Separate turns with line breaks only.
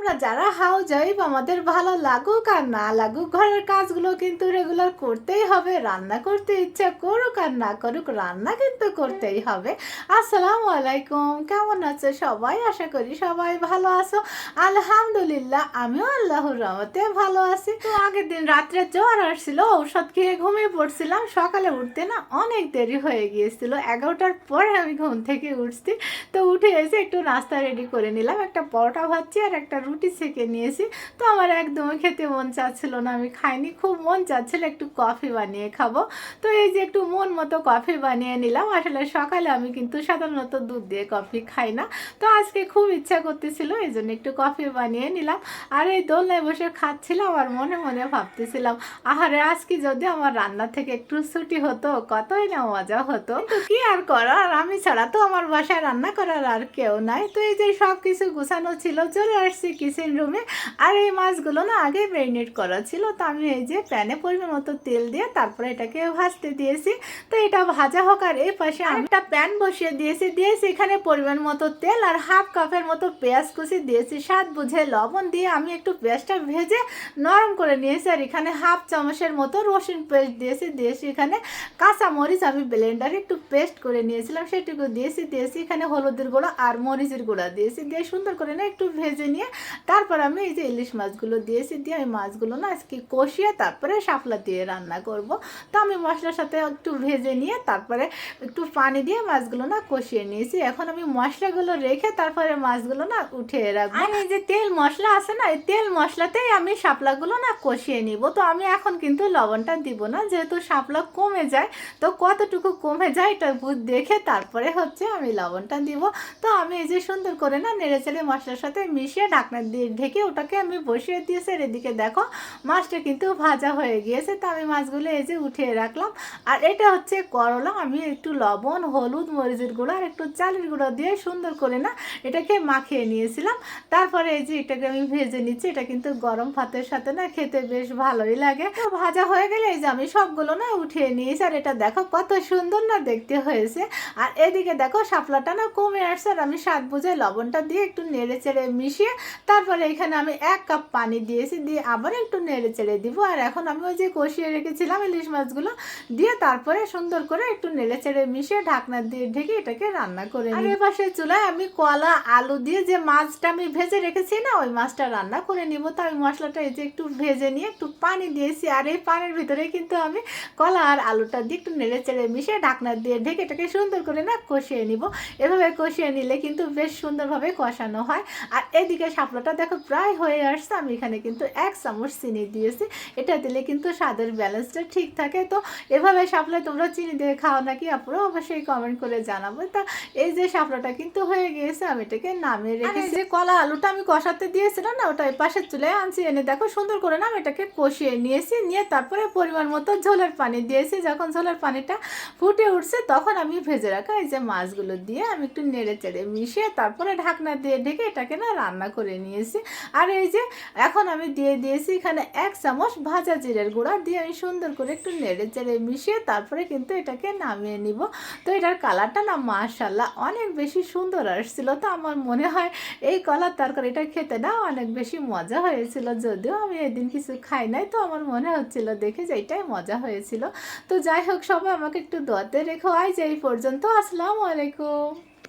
আমরা যারা house wife আমাদের ভালো লাগুক আর না লাগুক, ঘরের কাজগুলো কিন্তু রেগুলার করতেই হবে, রান্না করতে ইচ্ছা করুক আর না করুক, রান্না কিন্তু করতেই হবে। আসসালামু আলাইকুম, কেমন আছে সবাই? আশা করি সবাই ভালো আছো। আলহামদুলিল্লাহ, আমিও আল্লাহর রহমতে ভালো আছি। তো আগের দিন রাত্রে জ্বর আসছিল, ঔষধ খেয়ে ঘুমিয়ে পড়ছিলাম। সকালে উঠতে না অনেক দেরি হয়ে গিয়েছিল, এগারোটার পরে আমি ঘুম থেকে উঠছি। তো উঠে এসে একটু নাস্তা রেডি করে নিলাম, একটা পরোটা ভাজছি আর একটা রুটি সেকে নিয়েছি। তো আমার একদমই খেতে মন চাচ্ছিল না, আমি খাইনি, খুব মন চাচ্ছিল একটু কফি বানিয়ে খাব। তো এই যে একটু মন মতো কফি বানিয়ে নিলাম, আসলে সকালে আমি কিন্তু সাধারণত দুধ দিয়ে কফি খাই না। তো আজকে খুব ইচ্ছা করতেছিল, এই জন্য একটু কফি বানিয়ে নিলাম। আর এই দোলনায় বসে খাচ্ছিলাম আর মনে মনে ভাবতেছিলাম, আহারে আজকে যদি আমার রান্না থেকে একটু ছুটি হতো, কতই না মজা হতো। কি আর করার, আমি ছাড়া তো আমার বাসায় রান্না করার আর কেউ নাই। তো এই যে সব কিছু গুছানো ছিল, চলে আসছি কিচেন রুমে আর এই মাছগুলো না আগে ম্যারিনেট করা ছিল, তো আমি এই যে প্যানে পরিমাণ মতো তেল দিয়ে তারপরে এটাকে ভাজতে দিয়েছি। তো এটা ভাজা হোক আর এই পাশে আমি একটা প্যান বসিয়ে দিয়েছি দিয়েছি এখানে পরিমাণ মতো তেল আর হাফ কাপের মতো পেঁয়াজ কুচি দিয়েছি, স্বাদ বুঝে লবণ দিয়ে আমি একটু পেঁয়াজটা ভেজে নরম করে নিয়েছি আর এখানে হাফ চামচের মতো রসুন পেস্ট দিয়েছি দিয়েছি এখানে কাঁচা মরিচ আমি ব্লেন্ডারে একটু পেস্ট করে নিয়েছিলাম, সেটুকু দিয়েছি দিয়েছি এখানে হলুদের গুঁড়ো আর মরিচের গুঁড়া দিয়েছি, দিয়ে সুন্দর করে না একটু ভেজে নিয়ে তারপর আমি এই যে ইলিশ মাছগুলো দিয়েছি, দিয়ে আমি মাছগুলো না আজকে কষিয়ে তারপরে শাপলা দিয়ে রান্না করব। তো আমি মশলার সাথে একটু ভেজে নিয়ে তারপরে একটু পানি দিয়ে মাছগুলো না কষিয়ে নিয়েছি। এখন আমি মশলাগুলো রেখে তারপরে মাছগুলো না উঠে রাখব। আর এই যে তেল মশলা আছে না, এই তেল মশলাতেই আমি শাপলাগুলো না কষিয়ে নিব। তো আমি এখন কিন্তু লবণটা দিব না, যেহেতু শাপলা কমে যায়, তো কতটুকু কমে যায় এটা দেখে তারপরে হচ্ছে আমি লবণটা দিব। তো আমি এই যে সুন্দর করে না নেড়ে চেড়ে মশলার সাথে মিশিয়ে ঢাকনা ঢেকে ওটাকে আমি বসিয়ে দিয়েছি আর এদিকে দেখো মাছটা কিন্তু ভাজা হয়ে গিয়েছে। তো আমি মাছগুলো এই যে উঠিয়ে রাখলাম। আর এটা হচ্ছে করলা। আমি একটু লবণ, হলুদ, মরিচের গুঁড়ো আর একটু চালের গুঁড়ো দিয়ে সুন্দর করে না এটাকে মাখিয়ে নিয়েছিলাম। তারপরে এই যে এটাকে আমি ভেজে নিচ্ছি। এটা কিন্তু গরম ভাতের সাথে না খেতে বেশ ভালোই লাগে। ভাজা হয়ে গেলে এই যে আমি সবগুলো না উঠিয়ে নিয়েছি। আর এটা দেখো কত সুন্দর না দেখতে হয়েছে। আর এদিকে দেখো শাপলাটা না কমে আসছে। আর আমি স্বাদ বুঝে লবণটা দিয়ে একটু নেড়ে চেড়ে মিশিয়ে তারপরে এখানে আমি এক কাপ পানি দিয়েছি দিয়ে আবার একটু নেড়ে চেড়ে দিব। আর এখন আমি ওই যে কষিয়ে রেখেছিলাম ইলিশ মাছগুলো দিয়ে তারপরে সুন্দর করে একটু নেড়ে চেড়ে মিশিয়ে ঢাকনা দিয়ে ঢেকে এটাকে রান্না করে আর এ পাশে চুলায় আমি কলা আলু দিয়ে যে মাছটা আমি ভেজে রেখেছি না ওই মাছটা রান্না করে নিব। তো আমি মশলাটা এই যে একটু ভেজে নিয়ে একটু পানি দিয়েছি। আর এই পানির ভিতরে কিন্তু আমি কলা আর আলুটা দিয়ে একটু নেড়ে চেড়ে মিশিয়ে ঢাকনা দিয়ে ঢেকে এটাকে সুন্দর করে না কষিয়ে নিব। এভাবে কষিয়ে নিলে কিন্তু বেশ সুন্দরভাবে কষানো হয়। আর এদিকে শাপলাটা দেখো প্রায় হয়ে আসছে আমি এখানে কিন্তু এক চামচ চিনি দিয়েছি। এটা দিলে কিন্তু স্বাদের ব্যালেন্সটা ঠিক থাকে। তো এভাবে শাপলায় তোমরা চিনি দিয়ে খাও নাকি আপুরা অবশ্যই কমেন্ট করে জানাব। তা এই যে শাপলাটা কিন্তু হয়ে গিয়েছে আমি এটাকে নামিয়ে রেখেছি। যে কলা আলুটা আমি কষাতে দিয়েছিলাম না ওটা এই পাশের চুলে আনছি। এনে দেখো সুন্দর করে না আমি এটাকে কষিয়ে নিয়েছি নিয়ে তারপরে পরিমাণ মতো ঝোলের পানি দিয়েছি। যখন ঝোলের পানিটা ফুটে উঠছে তখন আমি ভেজে রাখা এই যে মাছগুলো দিয়ে আমি একটু নেড়ে চেড়ে মিশিয়ে তারপরে ঢাকনা দিয়ে ঢেকে এটাকে না রান্না করে নিয়েছি। আর এই যে, এখন আমি দিয়ে দিয়েছি এখানে এক চামচ ভাজা জিরের গুঁড়া। দিয়ে আমি সুন্দর করে একটু নেড়ে চেড়ে মিশিয়ে তারপরে কিন্তু এটাকে নামিয়ে নিব। তো এটার কালারটা না মাশাল্লাহ অনেক বেশি সুন্দর আসছিল। তো আমার মনে হয় এই কলার তরকারিটা খেতে না অনেক বেশি মজা হয়েছিল। যদিও আমি এদিন কিছু খাই নাই, তো আমার মনে হচ্ছিল দেখে যে এটাই মজা হয়েছিল। তো যাই হোক, সবাই আমাকে একটু দোয়াতে রেখো। আয় যে এই পর্যন্ত। আসসালামু আলাইকুম।